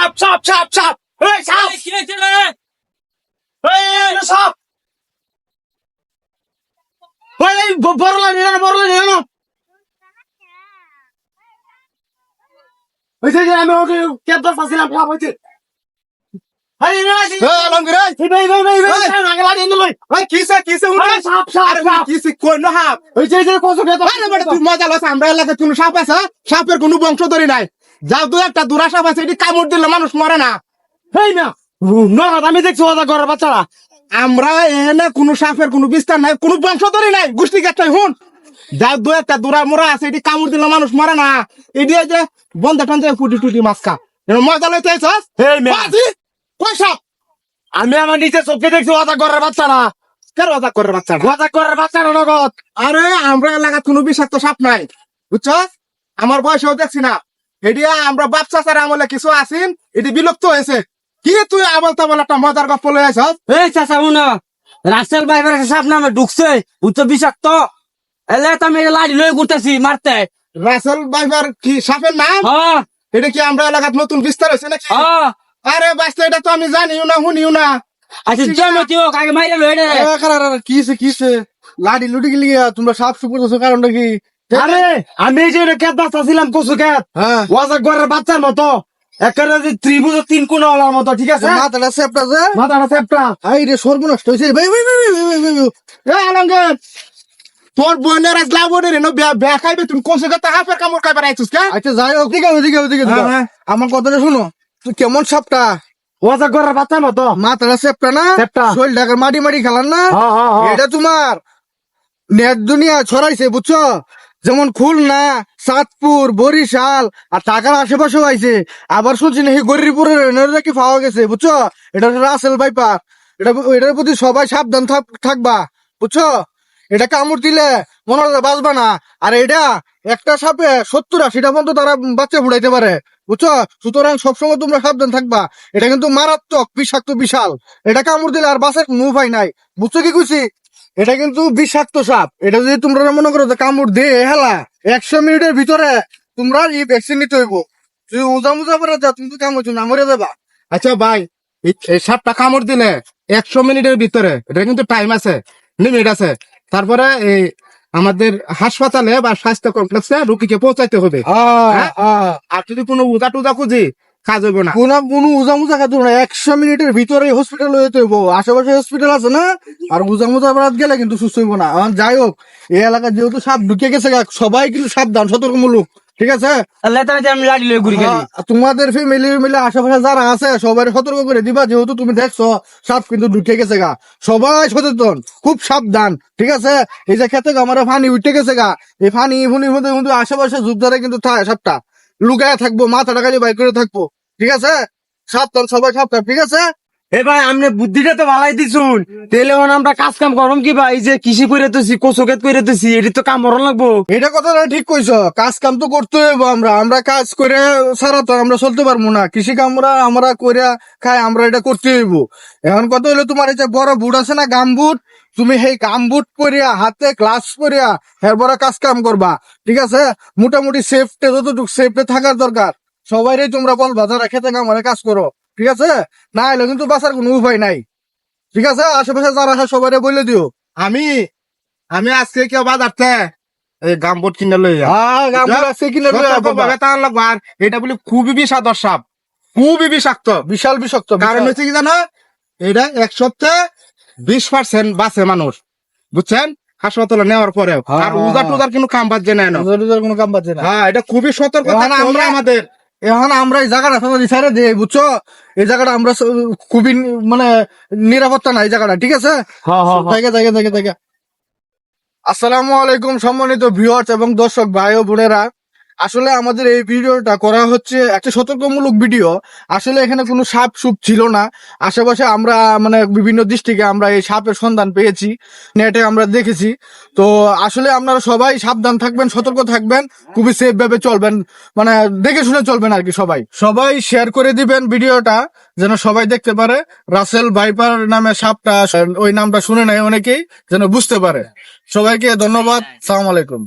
সাপ সাপ সাপ সাপ এই সাপ কি হয়েছে রে? এই সাপ ওই বড়লা নিয়ে বড়লা নিয়ে না যে আমি ওকে ক্যাব হয়েছে উঠে এই সাপ আছে সাপের কোনো বংশধরী নাই যাও দু একটা দুরা সাপ আছে এটি কামড় দিলে মানুষ মরে না। হেই না। আমি দেখছি ওটা করার বাচ্চারা। আমরা এনে কোনো সাপের কোনো বিস্তার নাই কোনো বংশধরই নাই গোষ্ঠী গেছটাই হুন যাও দু একটা দুরা মোরা আছে এটি কামড় দিলে মানুষ মরে না। এটি যে বন্ধ টন্ধে ফুটি টুটি মাছ খা। মজা হেই মে কই সাপ? আমি আমার নিচে চোখে দেখছি ওটা করার বাচ্চারা। বাচ্চারা? নগদ। আরে আমরা এলাকাত কোনো বিষাক্ত সাপ নাই বুঝছস? আমার বয়সেও দেখছি না। এটি আমরা বাপ চাচার আমলে কিছু আসিন এটি বিলুপ্ত হয়েছে। কি তুই আবল তাবল একটা মজার লই আইছস এই চাচা শুনো। রাসেল ভাইবার সাপ নামে ঢুকছে উচ্চ বিষাক্ত। এলে তো আমি লাড়ি লয়ে ঘুরতেছি মারতে। রাসেল বাইবার কি সাপের নাম? হ্যাঁ এটা কি আমরা এলাকাত নতুন বিস্তার হয়েছে নাকি? আরে বাঁচতে এটা তো আমি জানিও না শুনিও না। আচ্ছা জমতি হোক আগে মাইরে লয়ে রে কিসে কিসে লাডি লুটি গেলি তোমরা সাপ সুপ করতেছো কারণটা কি? আরে আমি যে ক্যাব বাচ্চা ছিলাম কসু ক্যাব হ্যাঁ। ওয়াজা ঘরের বাচ্চার মতো একেবারে যে ত্রিভুজ তিন কোণ ওলার মতো ঠিক আছে? মাথাটা সেপটা যে। মাথাটা চেপটা আই রে সর্বনষ্ট হয়েছে ভাই ভাই ভাই ভাই ভাই তোর বোনের আজ লাভ ওরে নো বিয়া খাইবে তুমি কোন জায়গা হাফের কামড় খাইবার আইছিস কে? আচ্ছা যাই হোক ঠিক আছে ঠিক আছে ঠিক আছে হ্যাঁ, হ্যাঁ। আমার কথাটা শুনো তুই কেমন সাপটা ওয়াজা ঘরের বাচ্চার মতো। মাথাটা সেপটা না? চেপটা। শরীর ঢাকার মাটি মাটি খেলার না? হ্যাঁ, হ্যাঁ, হ্যাঁ। এটা তোমার নেট দুনিয়া ছড়াইছে বুঝছ? যেমন খুলনা চাঁদপুর বরিশাল, আর টাকার আশেপাশেও আইছে। আবার শুনছি নাকি গরিবপুরের নাকি পাওয়া গেছে, বুঝছ? এটা রাসেল বাইপার এটা এটার প্রতি সবাই সাবধান থাক- থাকবা, বুঝছ? এটা কামড় দিলে মনে হয় বাঁচবা না আর এটা একটা সাপে সত্তর আশিটা পর্যন্ত তারা বাচ্চা ফুটাইতে পারে, বুঝছ? সুতরাং সবসময় তোমরা সাবধান থাকবা। এটা কিন্তু মারাত্মক, বিষাক্ত, বিশাল। এটা কামড় দিলে আর বাসের কোনো উপায় নাই। বুঝছ কি কইছি? এটা কিন্তু বিষাক্ত সাপ। এটা যদি তোমরা মনে করো যে কামড় দে হেলা একশো মিনিটের ভিতরে তোমরা এই ভ্যাকসিন নিতে হইব। যদি উজা মুজা করে যা তুমি তো কামড় না মরে যাবা। আচ্ছা ভাই এই- সাপটা কামড় দিলে একশো মিনিটের ভিতরে এটা কিন্তু টাইম আছে লিমিট আছে। তারপরে এই আমাদের হাসপাতালে বা স্বাস্থ্য কমপ্লেক্সে রুগীকে পৌঁছাইতে হবে। হ্যাঁ? আর যদি কোনো উজা টুজা খুঁজি কাজ হইব না। কোন কোনো উজা মুজা খাতে না। একশো মিনিটের ভিতরে হসপিটাল হইতে হইব। আশেপাশে হসপিটাল আছে না? আর উজা মুজা বেড়াত গেলে কিন্তু সুস্থ হইব না। এখন যাই হোক এই এলাকায় যেহেতু সাপ ঢুকে গেছে সবাই কিন্তু সাবধান সতর্কমূলক। ঠিক আছে? আহ, তোমাদের ফ্যামিলি মিলে আশেপাশে যারা আছে সবাই সতর্ক করে দিবা। যেহেতু তুমি দেখছ সাপ কিন্তু ঢুকে গেছে গা। সবাই সচেতন খুব সাবধান। ঠিক আছে? এই যে খেতে আমার ফানি উঠে গেছে গা। এই ফানি ফুনি মধ্যে কিন্তু আশেপাশে যুগ ধরে কিন্তু থাকে সাপটা। লুকায় থাকব মাথাটা খালি বাইক করে থাকব। ঠিক আছে? সাবধান সবাই সাবধান ঠিক আছে? এ ভাই আপনি বুদ্ধিটা তো ভালাই দিছুন। তেলে আমরা কাজ কাম করম কি ভাই? যে কৃষি করে তুছি কচুকেত করে তুছি এটি তো কাম করন লাগবো। এটা কথাটা ঠিক কইছো। কাজ কাম তো করতে হইব আমরা। আমরা কাজ করে সারা তো আমরা চলতে পারব না। কৃষি কামরা আমরা করে খাই, আমরা এটা করতে হইব। এখন কথা হলো তোমার এই যে বড় বুট আছে না, গাম বুট? তুমি সেই গাম বুট পরিয়া, হাতে গ্লাস পরিয়া, এর বড় কাজ কাম করবা। ঠিক আছে? মোটামুটি সেফটে যতটুকু সেফটে থাকার দরকার, সবাইরে তোমরা বলবা যারা খেতে কামড়ে কাজ করো। ঠিক আছে? না হলে কিন্তু বাঁচার কোনো উপায় নাই। ঠিক আছে? আশেপাশে যারা আছে সবাই বলে দিও। আমি আমি আজকে কেউ বাজারতে এই গামবোট কিনে লই। হ্যাঁ কিনে। আর এটা বলে খুবই বিষাদর সাপ খুবই বিষাক্ত। বিশাল বিষাক্ত কারণ হচ্ছে কি জানো? এটা এক সপ্তাহে বিশ পার্সেন্ট বাঁচে মানুষ। বুঝছেন? হাসপাতালে নেওয়ার পরেও। হ্যাঁ, আর হ্যাঁ, উজার হ্যাঁ। টুজার কিন্তু কাম বাজছে না কোনো কাম পাচ্ছে না। হ্যাঁ এটা খুবই সতর্ক এখন আমরা- আমাদের। এখন আমরা এই জায়গাটা ছেড়ে দিই বুঝছ? এই জায়গাটা আমরা খুবই মানে নিরাপত্তা না এই জায়গাটা ঠিক আছে? হ্যাঁ হ্যাঁ জায়গা জায়গা জায়গা জায়গা আসসালামু আলাইকুম সম্মানিত ভিউয়ার্স এবং দর্শক ভাই ও বোনেরা। আসলে আমাদের এই ভিডিওটা করা হচ্ছে একটা সতর্কমূলক ভিডিও। আসলে এখানে কোনো সাপ সুপ ছিল না। আশেপাশে আমরা মানে বিভিন্ন দৃষ্টিকে আমরা এই সাপের সন্ধান পেয়েছি নেটে আমরা দেখেছি। তো আসলে আপনারা সবাই সাবধান থাকবেন সতর্ক থাকবেন খুবই সেফ ভাবে চলবেন মানে দেখে শুনে চলবেন আর কি সবাই। সবাই শেয়ার করে দিবেন ভিডিওটা যেন সবাই দেখতে পারে। রাসেল ভাইপার নামে সাপটা ওই নামটা শুনে নেয় অনেকেই যেন বুঝতে পারে। সবাইকে ধন্যবাদ সালাম আলাইকুম।